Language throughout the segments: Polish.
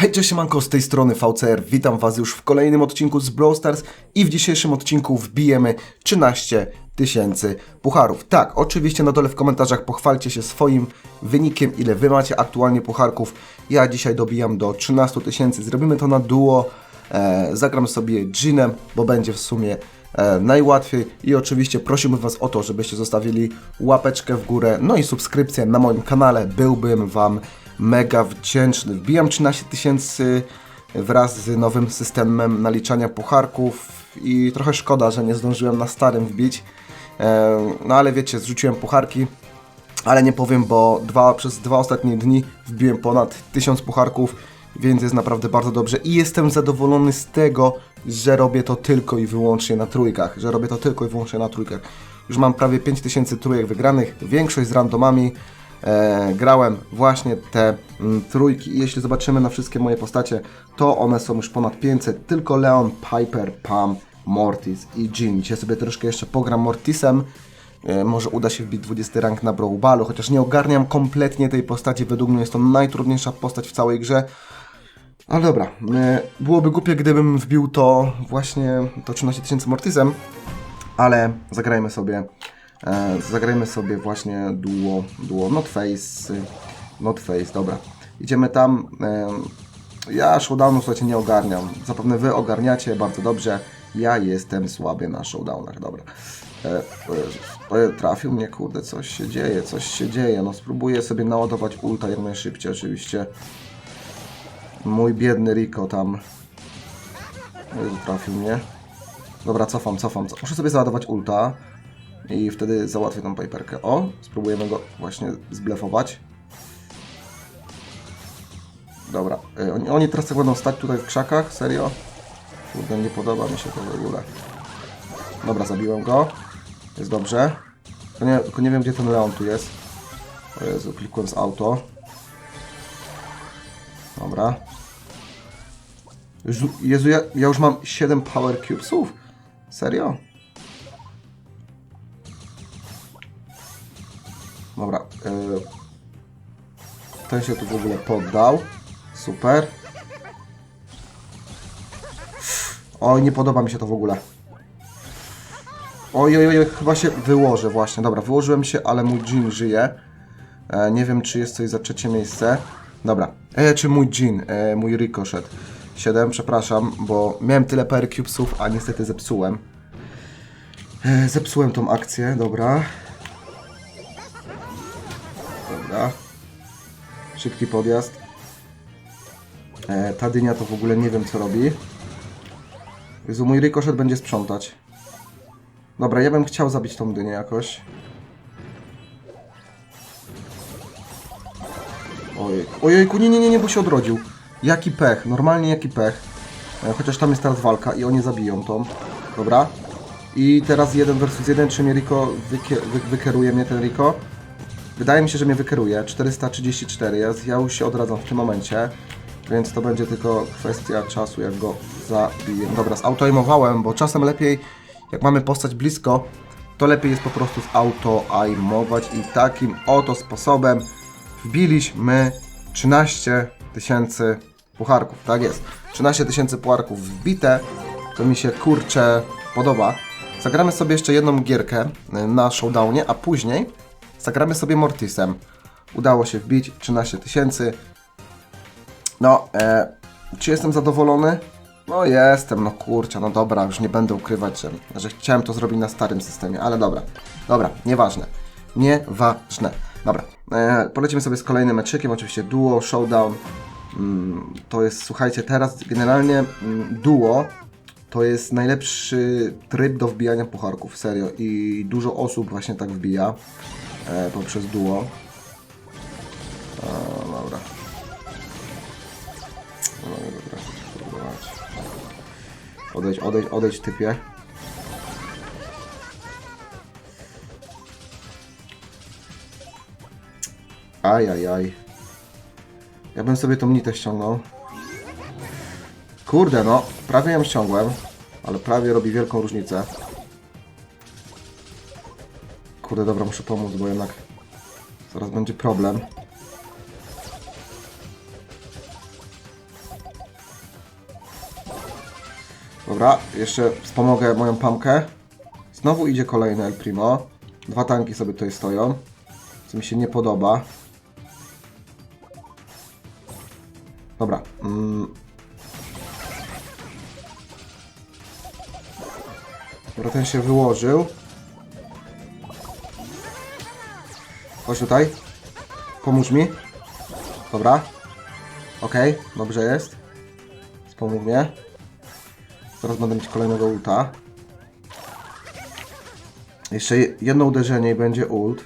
Hej, cześć, siemanko, z tej strony VCR. Witam Was już w kolejnym odcinku z Brawl Stars i w dzisiejszym odcinku wbijemy 13 tysięcy pucharów. Tak, oczywiście na dole w komentarzach pochwalcie się swoim wynikiem, ile Wy macie aktualnie pucharków. Ja dzisiaj dobijam do 13 tysięcy. Zrobimy to na duo. E, zagram sobie Jeanem, bo będzie w sumie e, najłatwiej i oczywiście prosimy Was o to, żebyście zostawili łapeczkę w górę, no i subskrypcję na moim kanale. Byłbym Wam mega wdzięczny. Wbijam 13 tysięcy wraz z nowym systemem naliczania pucharków i trochę szkoda, że nie zdążyłem na starym wbić. E, No ale wiecie, zrzuciłem pucharki, ale nie powiem, bo dwa, przez dwa ostatnie dni wbiłem ponad 1000 pucharków, więc jest naprawdę bardzo dobrze i jestem zadowolony z tego, że robię to tylko i wyłącznie na trójkach, że robię to tylko i wyłącznie na trójkach. Już mam prawie 5000 trójek wygranych, większość z randomami. E, grałem właśnie te mm, trójki i jeśli zobaczymy na wszystkie moje postacie, to one są już ponad 500, tylko Leon, Piper, Pam, Mortis i Jean. Dzisiaj sobie troszkę jeszcze pogram Mortisem, E, Może uda się wbić 20 rank na Brawl Ballu, chociaż nie ogarniam kompletnie tej postaci. Według mnie jest to najtrudniejsza postać w całej grze. Ale dobra, e, byłoby głupie, gdybym wbił to właśnie, to 13 tysięcy Mortisem, ale zagrajmy sobie, zagrajmy sobie właśnie duo, duo Not Face, Not Face, dobra. Idziemy tam, e, ja showdownu słuchajcie nie ogarniam, zapewne wy ogarniacie bardzo dobrze, ja jestem słaby na showdownach, dobra. E, e, trafił mnie, kurde, coś się dzieje, coś się dzieje, no spróbuję sobie naładować ulta jak najszybciej oczywiście. Mój biedny Rico tam. Jezu, trafił mnie. Dobra, cofam, cofam. co- Muszę sobie załadować ulta. I wtedy załatwię tą paperkę. O, spróbujemy go właśnie zblefować. Dobra, y, oni, oni teraz tak będą stać tutaj w krzakach? Serio? Kurde, nie podoba mi się to w ogóle. Dobra, zabiłem go. Jest dobrze. Tylko nie, tylko nie wiem, gdzie ten Leon tu jest. O Jezu, klikłem z auto. Dobra. Jezu ja, ja już mam 7 power cubesów? Serio? Dobra. Yy, ten się tu w ogóle poddał. Super. Oj, nie podoba mi się to w ogóle. Oj, oj, oj, chyba się wyłożę właśnie. Dobra, wyłożyłem się, ale mój Jean żyje. E, nie wiem, czy jest coś za trzecie miejsce. Dobra. E, czy mój Jean, e, mój Ricochet. 7, przepraszam, bo miałem tyle power cubesów, a niestety zepsułem. E, zepsułem tą akcję. Dobra. Szybki podjazd. E, ta dynia to w ogóle nie wiem co robi. Jezu, mój Ricochet będzie sprzątać. Dobra, ja bym chciał zabić tą dynię jakoś. Ojej, ojejku, nie, nie, nie, nie, bo się odrodził. Jaki pech, normalnie jaki pech. E, Chociaż tam jest teraz walka i oni zabiją tą. Dobra. I teraz jeden versus jeden, czy mnie Rico wykie, wy, wykeruje mnie ten Rico? Wydaje mi się, że mnie wykeruje. 434, ja, ja już się odradzam w tym momencie. Więc to będzie tylko kwestia czasu, jak go zabiję. Dobra, zautoimowałem, bo czasem lepiej, jak mamy postać blisko, to lepiej jest po prostu zautoaimować i takim oto sposobem wbiliśmy 13 tysięcy pucharków. Tak jest. 13 tysięcy pucharków wbite. To mi się kurczę podoba. Zagramy sobie jeszcze jedną gierkę y, na showdownie, a później zagramy sobie Mortisem. Udało się wbić 13 tysięcy. No, e, czy jestem zadowolony? No jestem, no kurczę, no dobra, już nie będę ukrywać, że, że chciałem to zrobić na starym systemie, ale dobra, dobra, nieważne, nieważne. Dobra, e, polecimy sobie z kolejnym meczykiem, oczywiście duo, showdown, mm, to jest, słuchajcie, teraz generalnie mm, duo to jest najlepszy tryb do wbijania pucharków, serio, i dużo osób właśnie tak wbija e, poprzez duo. E, dobra. No dobra, spróbować. Odejdź, odejdź, odejdź typie. Aj, aj, aj. Ja bym sobie tą nitę ściągnął. Kurde no, prawie ją ściągłem, ale prawie robi wielką różnicę kurde, dobra, muszę pomóc, bo jednak zaraz będzie problem. Dobra, jeszcze wspomogę moją pamkę. Znowu idzie kolejny El Primo. Dwa tanki sobie tutaj stoją, co mi się nie podoba. Dobra. Mm. Dobra, ten się wyłożył. Chodź tutaj. Pomóż mi. Dobra. Okej, dobrze jest. Wspomógł mnie. Zaraz będę mieć kolejnego ulta. Jeszcze je- jedno uderzenie i będzie ult.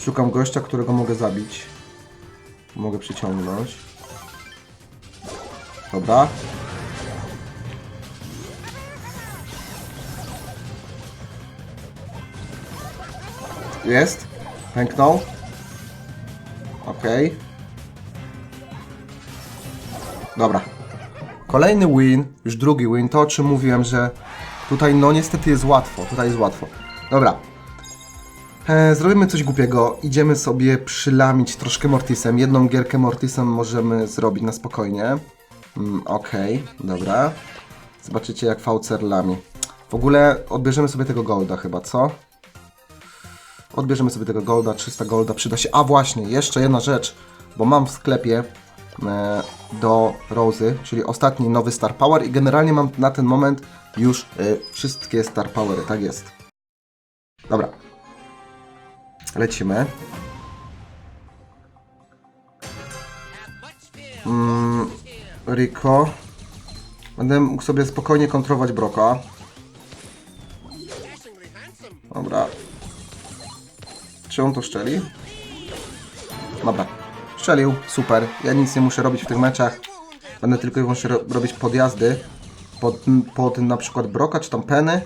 Szukam gościa, którego mogę zabić. Mogę przyciągnąć. Dobra. Jest. Pęknął. Okej. Dobra. Kolejny win, już drugi win, to o czym mówiłem, że tutaj no niestety jest łatwo, tutaj jest łatwo. Dobra. E, zrobimy coś głupiego, idziemy sobie przylamić troszkę Mortisem. Jedną gierkę Mortisem możemy zrobić na spokojnie. Mm, Okej, dobra. Zobaczycie jak Faucer lami. W ogóle odbierzemy sobie tego golda chyba, co? Odbierzemy sobie tego golda, 300 golda przyda się. A właśnie, jeszcze jedna rzecz, bo mam w sklepie e, do Rozy, czyli ostatni nowy Star Power i generalnie mam na ten moment już e, wszystkie Star Powery, tak jest. Dobra. Lecimy. Mm, Rico. Będę mógł sobie spokojnie kontrolować Broka. Czy on to szczeli? Dobra. Strzelił, super. Ja nic nie muszę robić w tych meczach. Będę tylko i wyłącznie ro robić podjazdy pod, pod na przykład Broka czy tam Penny.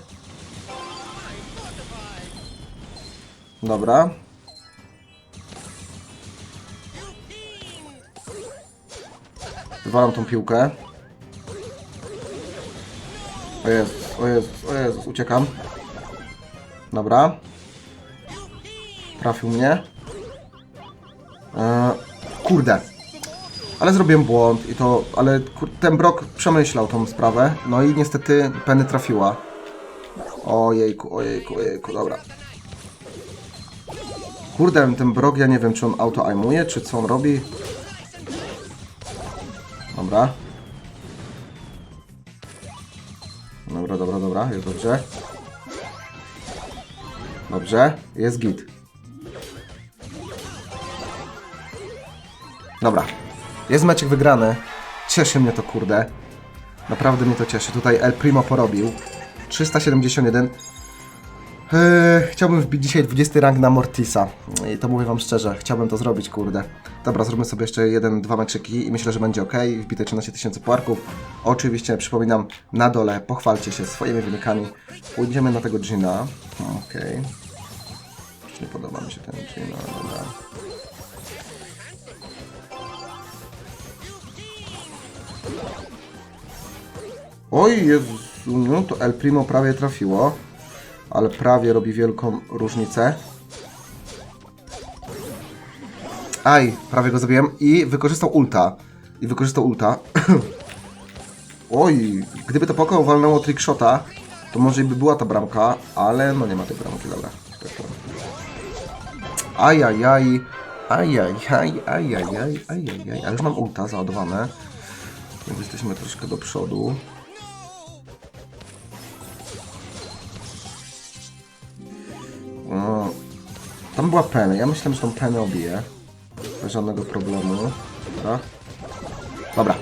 Dobra. Wywalam tą piłkę. O Jezus, o Jezus, o Jezus, uciekam. Dobra. Trafił mnie. Eee, kurde. Ale zrobiłem błąd i to, ale kur, ten Brok przemyślał tą sprawę. No i niestety Penny trafiła. Ojejku, ojejku, ojejku, dobra. Kurde, ten Brok, ja nie wiem, czy on auto-aimuje, czy co on robi. Dobra. Dobra, dobra, dobra, jest dobrze. Dobrze, jest git. Dobra, jest meczek wygrany. Cieszy mnie to, kurde. Naprawdę mnie to cieszy. Tutaj El Primo porobił. 371. Eee, chciałbym wbić dzisiaj 20 rank na Mortisa. I to mówię wam szczerze, chciałbym to zrobić, kurde. Dobra, zrobimy sobie jeszcze jeden, dwa meczyki i myślę, że będzie ok. Wbite 13 tysięcy puarków. Oczywiście, przypominam, na dole pochwalcie się swoimi wynikami. Pójdziemy na tego Gina. Okej. Nie podoba mi się ten Gina, dobra. Oj, Jezu, no to El Primo prawie trafiło. Ale prawie robi wielką różnicę. Aj, prawie go zabiłem i wykorzystał ulta. I wykorzystał ulta. Oj, gdyby to poko walnęło trickshota, to może by była ta bramka, ale no nie ma tej bramki, dobra. Ajajaj, ajajaj, ajajaj, ajajaj. Ale już mam ulta załadowane. Więc jesteśmy troszkę do przodu. Była Penny. Ja myślałem, że tą Penny obiję. Bez żadnego problemu. Dobra. Dobra.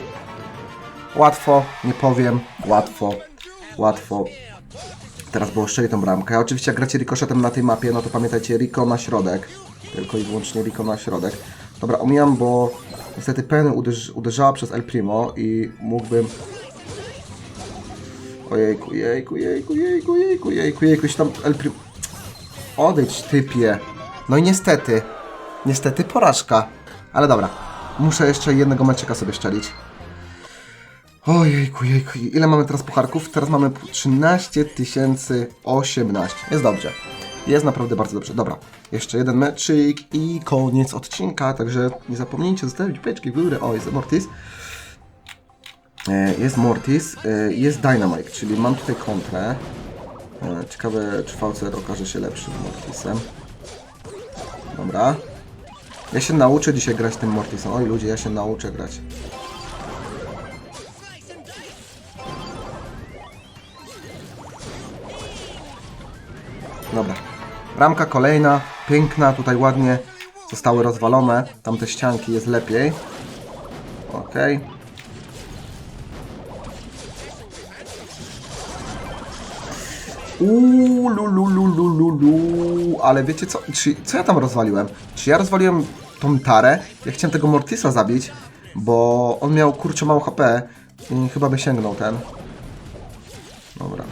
Łatwo, nie powiem. Łatwo. Łatwo. Teraz było szczeli tą bramkę. Oczywiście jak gracie ricoczetem na tej mapie, no to pamiętajcie Rico na środek. Tylko i wyłącznie Rico na środek. Dobra, omijam, bo niestety Penny uderz uderzała przez El Primo i mógłbym... Ojejku, jejku, jejku, jejku, jejku, jejku, jejku, się tam El Primo... Odejdź, typie. No i niestety, niestety porażka. Ale dobra, muszę jeszcze jednego meczeka sobie szczelić. Ojejku, jejku, ile mamy teraz pucharków? Teraz mamy 13 018. Jest dobrze. Jest naprawdę bardzo dobrze. Dobra, jeszcze jeden meczyk i koniec odcinka, także nie zapomnijcie zostawić beczki w górę. O, jest Mortis. E, Jest Mortis, e, jest Dynamite, czyli mam tutaj kontrę. E, Ciekawe, czy VCR okaże się lepszym Mortisem. Dobra. Ja się nauczę dzisiaj grać tym Mortisem. Oj ludzie, ja się nauczę grać. Dobra. Ramka kolejna, piękna, tutaj ładnie zostały rozwalone. Tamte ścianki jest lepiej. Okej. Uuu, lu, lu, lu, lu, lu. Ale wiecie co? Czy, co ja tam rozwaliłem? Czy ja rozwaliłem tą tarę? Ja chciałem tego Mortisa zabić, bo on miał kurczę mało HP i chyba by sięgnął ten. Dobra.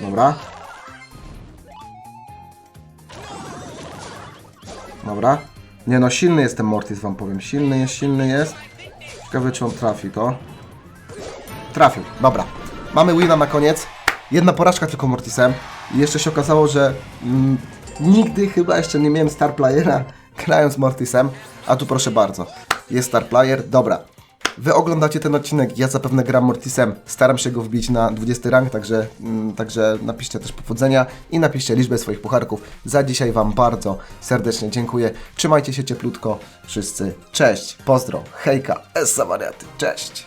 Dobra. Dobra. Nie no, silny jest ten Mortis, wam powiem. Silny jest, silny jest. Ciekawe, czy on trafi to. Trafił, dobra. Mamy wina na koniec. Jedna porażka tylko Mortisem. I jeszcze się okazało, że mm, nigdy chyba jeszcze nie miałem star playera grając Mortisem. A tu proszę bardzo, jest star player. Dobra. Wy oglądacie ten odcinek, ja zapewne gram Mortisem, staram się go wbić na 20 rank, także, mm, także napiszcie też powodzenia i napiszcie liczbę swoich pucharków. Za dzisiaj Wam bardzo serdecznie dziękuję. Trzymajcie się cieplutko wszyscy. Cześć, pozdro, hejka, essa wariaty, cześć.